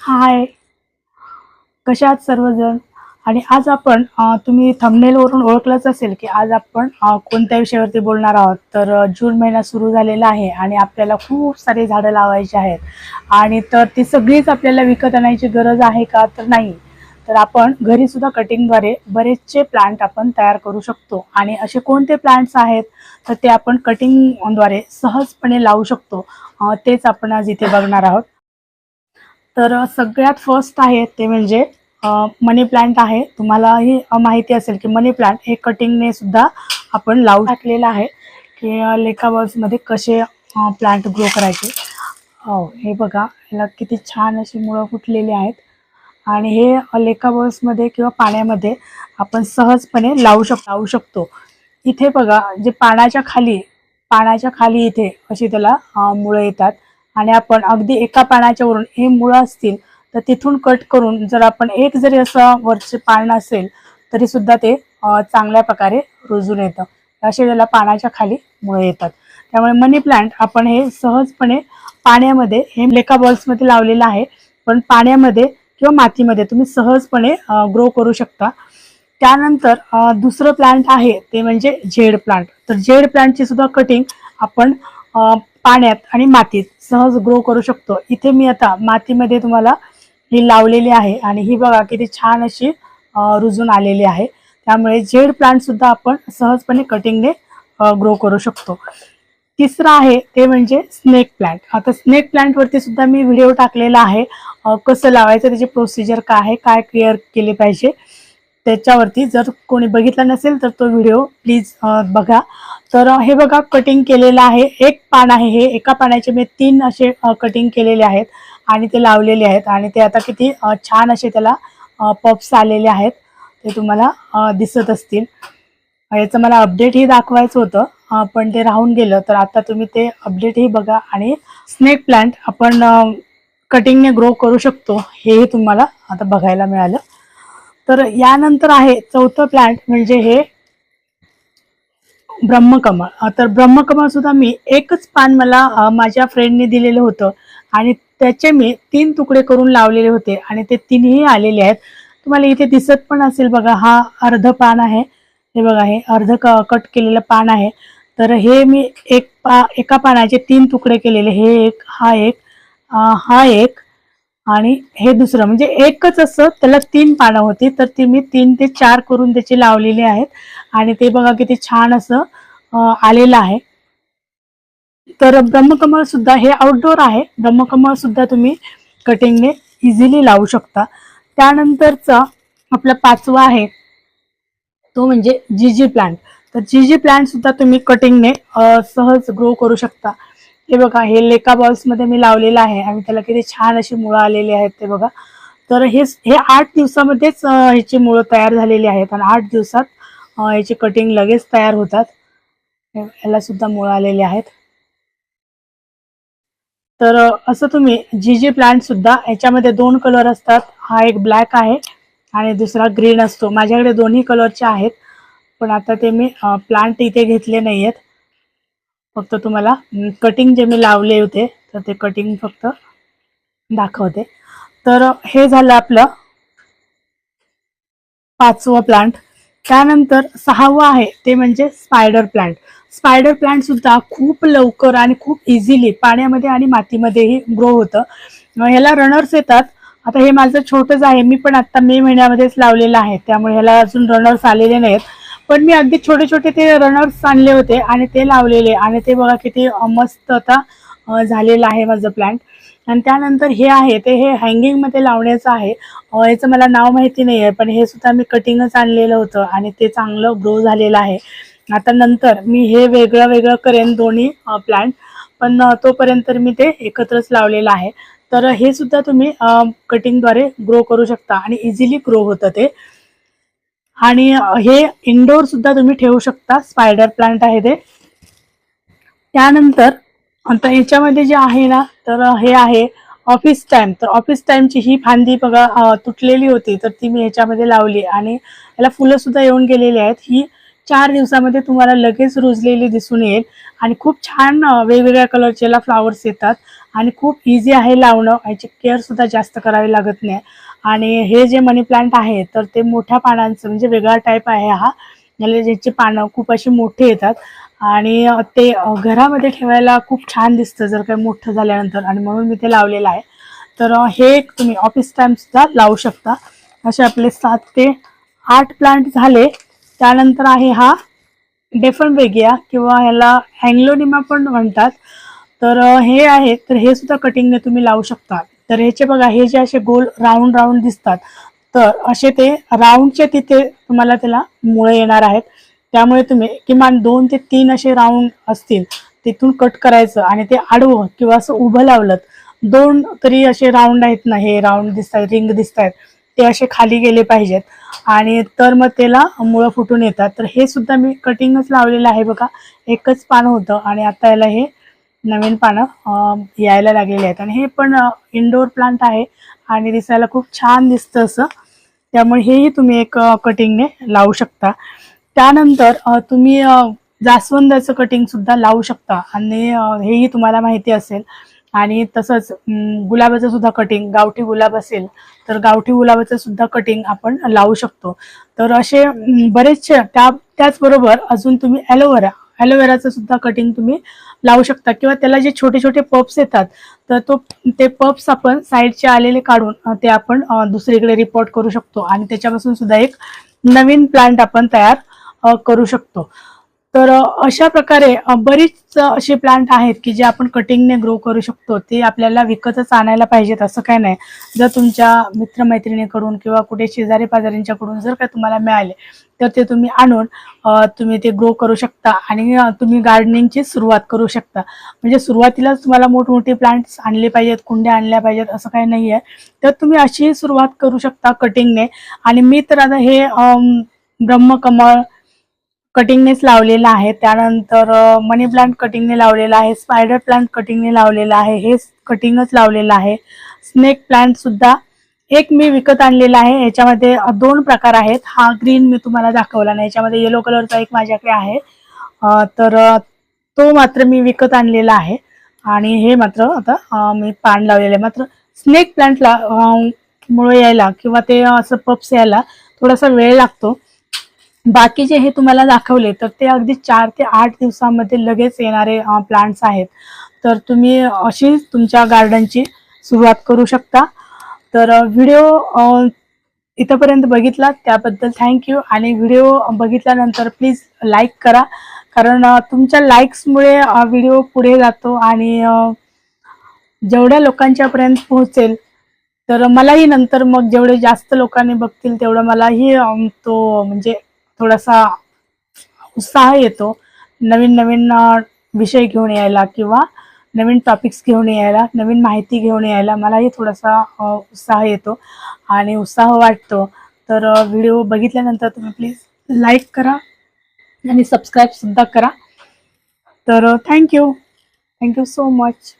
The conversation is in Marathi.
हाय. कशा आहात सर्वजण? आणि आज आपण तुम्ही थंबनेलवरून ओळखलंच असेल की आज आपण कोणत्या विषयावरती बोलणार आहोत. तर जून महिना सुरू झालेला आहे आणि आपल्याला खूप सारे झाडं लावायची आहेत. आणि तर ती सगळीच आपल्याला विकत आणायची गरज आहे का तर नाही. तर आपण घरी सुद्धा कटिंगद्वारे बरेचसे प्लांट आपण तयार करू शकतो. आणि असे कोणते प्लांट्स आहेत? तर ते आपण कटिंगद्वारे सहजपणे लावू शकतो. तेच आपण आज इथे बघणार आहोत. तर सगळ्यात फर्स्ट आहे ते म्हणजे मनी प्लांट आहे. तुम्हालाही माहिती असेल की मनी प्लांट हे कटिंगने सुद्धा आपण लावू टाकलेलं आहे की अ, लेखा कसे प्लांट ग्रो करायचे. हो हे बघा. याला किती छान अशी मुळं फुटलेली आहेत. आणि हे अ, लेखा किंवा पाण्यामध्ये आपण सहजपणे लावू शक लावू शकतो. इथे बघा जे पाण्याच्या खाली पाण्याच्या खाली इथे अशी त्याला मुळं येतात. आणि आपण अगदी एका पानाच्या वरून हे मुळं असतील तर तिथून कट करून जर आपण एक जरी असं वरचे पान असेल तरी सुद्धा ते चांगल्या प्रकारे रुजून येतं. असे त्याला पानाच्या खाली मुळे येतात. त्यामुळे मनी प्लांट आपण हे सहजपणे पाण्यामध्ये हे लेका बॉल्समध्ये लावलेलं आहे. पण पाण्यामध्ये किंवा मातीमध्ये तुम्ही सहजपणे ग्रो करू शकता. त्यानंतर दुसरं प्लांट आहे ते म्हणजे झेड प्लांट तर झेड प्लांटची सुद्धा कटिंग आपण पाण्यात आणि मातीत सहज ग्रो करू शकतो. इथे मी आता मातीमध्ये तुम्हाला ही लावलेली आहे आणि ही बघा किती छान अशी रुजून आलेली आहे. त्यामुळे झेड प्लांट सुद्धा आपण सहजपणे कटिंगने ग्रो करू शकतो. तिसरं आहे ते म्हणजे स्नेक प्लांट आता स्नेक प्लांट वरती सुद्धा मी व्हिडिओ टाकलेला आहे. कसं लावायचं त्याची प्रोसिजर काय आहे काय क्लिअर केले पाहिजे. त्याच्यावरती जर कोणी बघितला नसेल तर तो व्हिडिओ प्लीज बघा. तर हे बघा कटिंग केलेलं आहे. एक पान आहे हे. एका पानाचे मी तीन असे कटिंग केलेले आहेत आणि ते लावलेले आहेत. आणि ते आता किती छान असे त्याला पप्स आलेले आहेत. ते तुम्हाला दिसत असतील. याचं मला अपडेटही दाखवायचं होतं पण ते राहून गेलं. तर आता तुम्ही ते अपडेटही बघा आणि स्नेक प्लांट आपण कटिंगने ग्रो करू शकतो. हेही तुम्हाला आता बघायला मिळालं. तर यानंतर आहे चौथं प्लांट म्हणजे हे ब्रह्मकमळ. तर ब्रह्मकमळ सुद्धा मी एकच पान मला माझ्या फ्रेंडने दिलेलं होतं आणि त्याचे मी तीन तुकडे करून लावलेले होते आणि ते तीनही आलेले आहेत. तुम्हाला इथे दिसत पण असेल बघा हा अर्ध पान आहे. हे बघा हे अर्ध क कट केलेलं पान आहे. तर हे मी एक पा एका पानाचे तीन तुकडे केलेले. हे एक हा एक अ, हा एक आणि हे दुसरं म्हणजे एकच असं त्याला तीन पानं होती तर ती मी तीन ते चार करून त्याची लावलेली आहेत. आणि ते बघा किती छान असं आलेलं आहे. तर ब्रह्मकमळ सुद्धा हे आउटडोर आहे. ब्रह्मकमळ सुद्धा तुम्ही कटिंगने इझिली लावू शकता. त्यानंतरचा आपला पाचवा आहे तो म्हणजे जीजी प्लांट तर जीजी प्लांट सुद्धा तुम्ही कटिंगने सहज ग्रो करू शकता. हे बघा हे लेका बॉल्समध्ये मी लावलेलं आहे आणि त्याला किती छान अशी मुळं आलेली आहेत ते बघा. तर हे हे आठ दिवसामध्येच ह्याची मुळं तयार झालेली आहेत आणि आठ दिवसात याची कटिंग लगेच तयार होतात. याला सुद्धा मुळं आलेली आहेत. तर असं तुम्ही जी जी प्लांट सुद्धा याच्यामध्ये दोन कलर असतात. हा एक ब्लॅक आहे आणि दुसरा ग्रीन असतो. माझ्याकडे दोन्ही कलरचे आहेत पण आता ते मी प्लांट इथे घेतले नाही आहेत फक्त तुम्हाला कटिंग जे मी लावले होते तर ते कटिंग फक्त दाखवते. तर हे झालं आपलं पाचवं प्लांट त्यानंतर सहावं आहे ते म्हणजे स्पायडर प्लांट स्पायडर प्लांट सुद्धा खूप लवकर आणि खूप इझिली पाण्यामध्ये आणि मातीमध्येही ग्रो होतं. ह्याला रनर्स येतात. आता हे माझं छोटंच आहे मी पण आता मे महिन्यामध्येच लावलेलं आहे. त्यामुळे ह्याला अजून रनर्स आलेले नाहीत. पण मी अगदी छोटे छोटे ते रनर्स आणले होते आणि ते लावलेले. आणि ते बघा किती मस्त आता झालेलं आहे माझं प्लांट आणि त्यानंतर हे आहे ते हे हँगिंगमध्ये लावण्याचं आहे. याचं मला नाव माहिती नाही आहे पण हे सुद्धा मी कटिंगच आणलेलं होतं आणि ते चांगलं ग्रो झालेलं आहे. आता नंतर मी हे वेगळं वेगळं करेन दोन्ही प्लांट पण तोपर्यंत तर मी ते एकत्रच लावलेलं आहे. तर हे सुद्धा तुम्ही कटिंगद्वारे ग्रो करू शकता आणि इझिली ग्रो होतं ते. आणि हे इनडोअर सुद्धा तुम्ही ठेवू शकता. स्पायडर प्लांट आहे ते. त्यानंतर आता याच्यामध्ये जे आहे ना तर हे आहे ऑफिस टाइम तर ऑफिस टाइमची ही फांदी बघा तुटलेली होती तर ती मी याच्यामध्ये लावली. आणि याला फुलं सुद्धा येऊन गेलेली आहेत. ही चार दिवसामध्ये तुम्हाला लगेच रुजलेली दिसून येईल. आणि खूप छान वेगवेगळ्या कलरचे फ्लावर्स येतात. आणि खूप इझी आहे लावणं. याची केअरसुद्धा जास्त करावी लागत नाही. आणि हे जे मनी प्लांट आहे तर ते मोठ्या पानांचं म्हणजे वेगळा टाईप आहे हा. याला ज्याची पानं खूप अशी मोठी येतात. आणि ते घरामध्ये ठेवायला खूप छान दिसतं जर काही मोठं झाल्यानंतर. आणि म्हणून मी ते लावलेलं आहे. तर हे एक तुम्ही ऑफिस टाईमसुद्धा लावू शकता. असे आपले सात ते आठ प्लांट झाले. त्यानंतर आहे हा डेफन वेगिया किंवा ह्याला हँग्लोनिमा पण म्हणतात. तर हे आहे. तर हे सुद्धा कटिंगने तुम्ही लावू शकता. तर ह्याचे बघा हे जे असे गोल राऊंड राऊंड दिसतात तर असे ते राऊंडचे तिथे तुम्हाला त्याला मुळे येणार आहेत. त्यामुळे तुम्ही किमान दोन ते तीन असे राऊंड असतील तिथून कट करायचं आणि ते आडवं किंवा असं उभं लावलं दोन तरी असे राऊंड आहेत ना हे राऊंड दिसत आहेत रिंग दिसत आहेत ते असे खाली गेले पाहिजेत. आणि तर मग त्याला मुळं फुटून येतात. तर हे सुद्धा मी कटिंगच लावलेलं आहे बघा एकच पान होतं आणि आता याला हे नवीन पानं यायला लागलेली आहेत. आणि हे पण इनडोअर प्लांट आहे आणि दिसायला खूप छान दिसतं असं. त्यामुळे हेही तुम्ही एक कटिंगने लावू शकता. त्यानंतर तुम्ही जास्वंदाचं कटिंग सुद्धा लावू शकता. आणि हेही तुम्हाला माहिती असेल. आणि तसंच गुलाबाचं सुद्धा कटिंग गावठी गुलाब असेल तर गावठी गुलाबाचं सुद्धा कटिंग आपण लावू शकतो. तर असे बरेचसे त्या त्याचबरोबर अजून तुम्ही ॲलोव्हेरा ॲलोवेराचं सुद्धा कटिंग तुम्ही लावू शकता. किंवा त्याला जे छोटे छोटे पप्स येतात तर तो ते पप्स आपण साईडचे आलेले काढून ते आपण दुसरीकडे रिपोर्ट करू शकतो. आणि त्याच्यापासून सुद्धा एक नवीन प्लांट आपण तयार करू शकतो. तर अशा प्रकारे बरीच असे प्लांट आहेत की जे आपण कटिंगने ग्रो करू शकतो. ते आपल्याला विकतच आणायला पाहिजेत असं काय नाही. जर तुमच्या मित्रमैत्रिणीकडून किंवा कुठे शेजारी पाजारींच्याकडून जर काय तुम्हाला मिळाले तर ते तुम्ही आणून तुम्ही ते ग्रो करू शकता आणि तुम्ही गार्डनिंगची सुरुवात करू शकता. म्हणजे सुरुवातीलाच तुम्हाला मोठमोठे प्लांट्स आणले पाहिजेत कुंड्या आणल्या पाहिजेत असं काही नाही आहे तर तुम्ही अशी सुरुवात करू शकता कटिंगने आणि मी तर आता हे ब्रह्मकमळ कटिंगनेच लावलेला आहे. त्यानंतर मनी प्लांट कटिंगने लावलेला आहे स्पायडर प्लांट कटिंगने लावलेला आहे हे कटिंगच लावलेलं आहे. स्नेक प्लांट सुद्धा एक मी विकत आणलेला आहे. याच्यामध्ये दोन प्रकार आहेत. हा ग्रीन मी तुम्हाला दाखवला नाही. याच्यामध्ये येलो कलरचा एक माझ्याकडे आहे. तर तो मात्र मी विकत आणलेला आहे. आणि हे मात्र आता मी पान लावलेलं आहे. मात्र स्नेक प्लांटला मुळे यायला किंवा ते असं पप्स यायला थोडासा वेळ लागतो. बाकीचे हे तुम्हाला दाखवले तर ते अगदी चार ते आठ दिवसामध्ये लगेच येणारे प्लांट्स आहेत. तर तुम्ही अशी तुमच्या गार्डनची सुरुवात करू शकता. तर व्हिडिओ इथंपर्यंत बघितला त्याबद्दल थँक्यू आणि व्हिडिओ बघितल्यानंतर प्लीज लाईक करा. कारण तुमच्या लाईक्समुळे व्हिडिओ पुढे जातो आणि जेवढ्या लोकांच्यापर्यंत पोहोचेल तर मलाही नंतर मग जेवढे जास्त लोकांनी बघतील तेवढं मलाही तो म्हणजे थोडासा उत्साह येतो. नवीन नवीन विषय घेऊन यायला किंवा नवीन टॉपिक्स घेऊन यायला नवीन माहिती घेऊन यायला मलाही थोडासा उत्साह येतो आणि उत्साह वाटतो. तर व्हिडिओ बघितल्यानंतर तुम्ही प्लीज लाईक करा आणि सबस्क्राईबसुद्धा करा. तर थँक्यू थँक्यू सो मच.